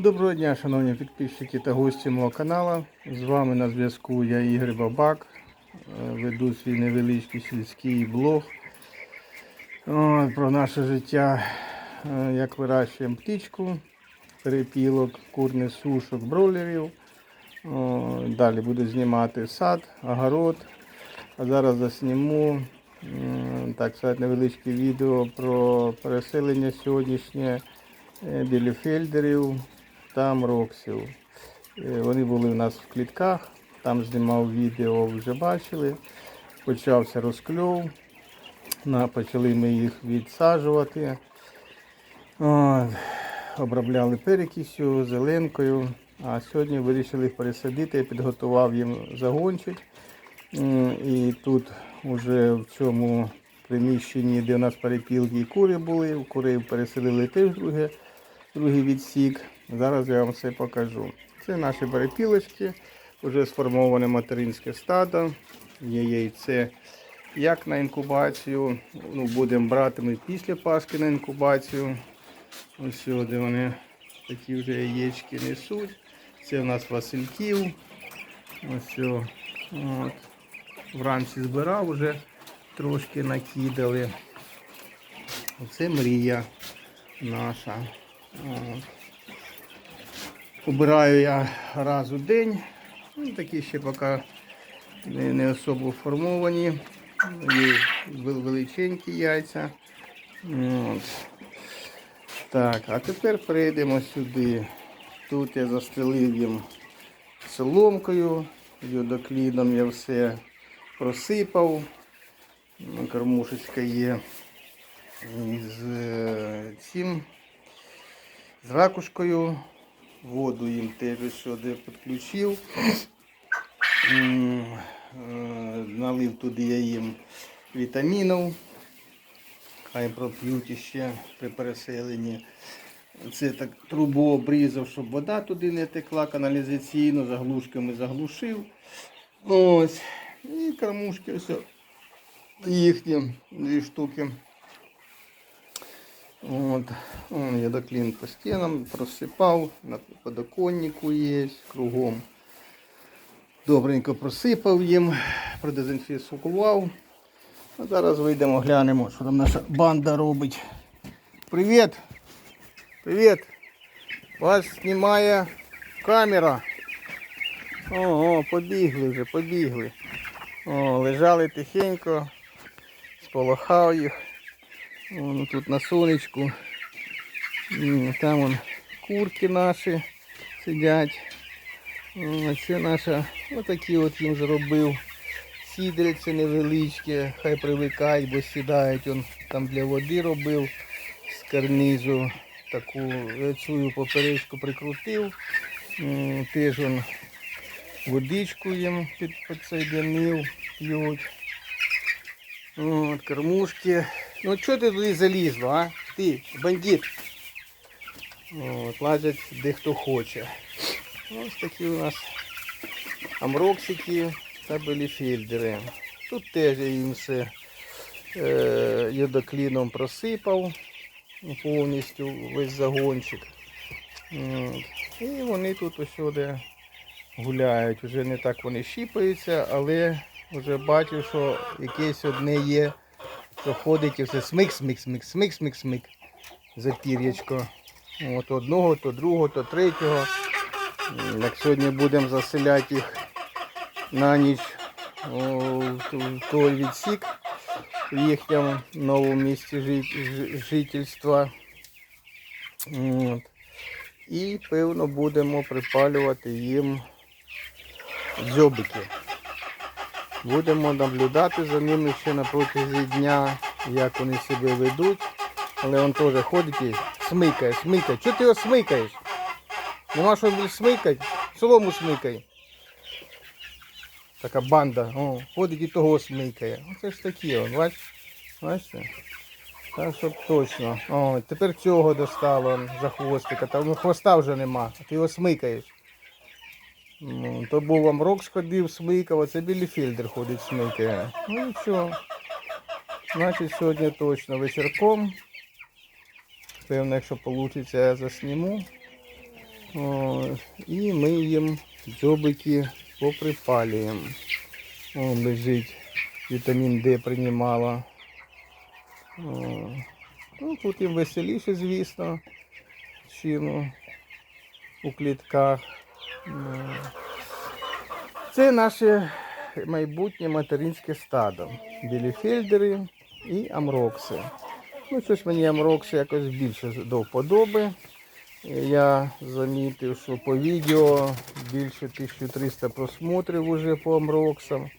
Доброго дня, шановні підписчики та гості мого каналу. З вами на зв'язку я Ігор Бабак. Е, Веду свій невеличкий сільський блог про наше життя, е, як вирощуємо птичку, перепілок, курних сушок, бройлерів. О, Далі буду знімати сад, огород. А зараз засніму так сказати, невеличке відео про переселення сьогоднішнє е, біліфельдерів та мроксів. Е, Вони були у нас в клітках, там знімав відео, вже бачили. Почався розкльов. Почали ми їх відсаджувати. Обробляли перекисю, зеленкою. А сьогодні вирішили пересадити. Я підготував їм загончик. І тут вже в цьому приміщенні, де у нас перепілки і кури були, кури переселили теж другий відсік. Зараз я вам все покажу. Це наші перепілочки, вже сформоване материнське стадо, є яйце як на інкубацію. Ну, будемо брати ми після Пасхи на інкубацію. Ось сюди вони такі вже яєчки несуть. Це у нас Васильків. Ось от. Вранці збирав вже трошки накидали. Оце мрія наша. От. Убираю я раз у день. Ну, такі ще поки не, не особо формовані. Є величенькі яйця. От. Так, а тепер перейдемо сюди. Тут я застрелив їм соломкою, йодокліном я все просипав. Ну, Кормушечка є з е, цим, з ракушкою. Воду їм теж сюди підключив. Е, Налив туди я їм вітамінів. Хай проп'ють ще при переселенні. Це так трубу обрізав, щоб вода туди не текла каналізаційно, заглушками заглушив. Ось. І кормушки ось їхні дві штуки. От. Он я доклін по стінам просипав, на подоконнику є, кругом. Добренько просипав їм, продезінфікував. А зараз вийдемо, глянемо, що там наша банда робить. Привіт! Привіт! Вас знімає камера. Ого, побігли вже, побігли. О, лежали тихенько, сполохав їх. Вон тут на сонечку. Там вон курки наші сидять. Це наша, отакі от їм зробив. Сідельце невеличке, хай привикають, бо сідають. Он там для води робив з карнизу. Таку цю поперечку прикрутив. Теж он водичку їм під, підсоединив, п'ють. От, кормушки. Ну чого ти туди залізла, а? Ти, бандит. От, лазять де хоче. Ось такі у нас амроксики та беліфільдери. Тут теж я їм все е, йодокліном просипав повністю весь загончик. І вони тут усюди гуляють. Уже не так вони щіпаються, але вже бачу, що якесь одне є, що ходить і все смик, смик, смик, смик, смик, смик. За пір'ячко. От одного, то другого, то третього. Як сьогодні будемо заселяти їх на ніч в той відсік в їхньому новому місці жительства. От. І певно будемо припалювати їм дзьобики. Будемо наблюдати за ними ще на протязі дня, як вони себе ведуть. Але він теж ходить і смикає, смикає. Чого ти його смикаєш? Нема що більш смикати? Солому смикай. Така банда. О, ходить і того смикає. Оце ж такі, он, бач? Бачите? Так, щоб точно. О, тепер цього достало за хвостика. Там ну, хвоста вже нема, ти його смикаєш. То був вам рок сходив, смикав, а це білі фільдер ходить, смикає. Ну нічого. Значить сьогодні точно вечірком. Певно, якщо вийде, я засніму. О, і ми їм дзьобики поприпалюємо. Он лежить, вітамін Д приймала. О, ну, тут їм веселіше, звісно, чим у клітках. Ну, Це наше майбутнє материнське стадо. Біліфельдери і амрокси. Ну, щось мені амрокси якось більше до вподоби. Я замітив, що по відео більше 1300 просмотрів уже по амроксам.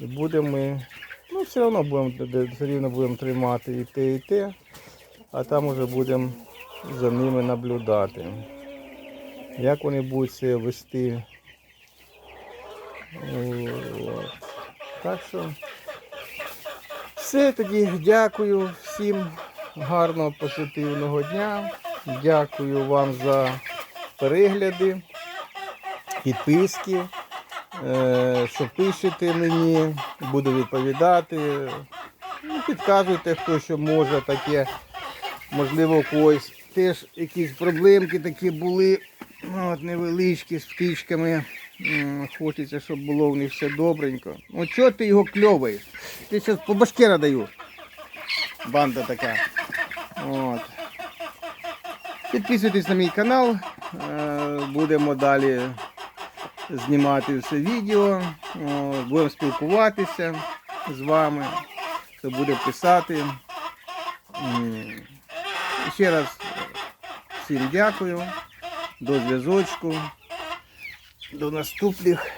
І будемо ми, ну все одно будемо, все рівно будемо тримати і те, і те, а там уже будемо за ними наблюдати. Як вони будуть себе вести. От. Так що все тоді дякую всім гарного позитивного дня. Дякую вам за перегляди, підписки, е, що пишете мені, буду відповідати. Ну, Підказуйте, хто що може таке. Можливо, когось теж якісь проблемки такі були. ну, От невеличкі з птичками. Хочеться, щоб було в них все добренько. Ну чого ти його кльоваєш? Ти зараз по башке надаю. Банда така. От. Підписуйтесь на мій канал. Е, Будемо далі знімати все відео. Будемо спілкуватися з вами. Хто буде писати. Ще раз всім дякую. До зв'язочку. До наступних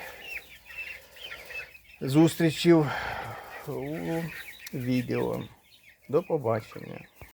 зустрічей у відео. До побачення.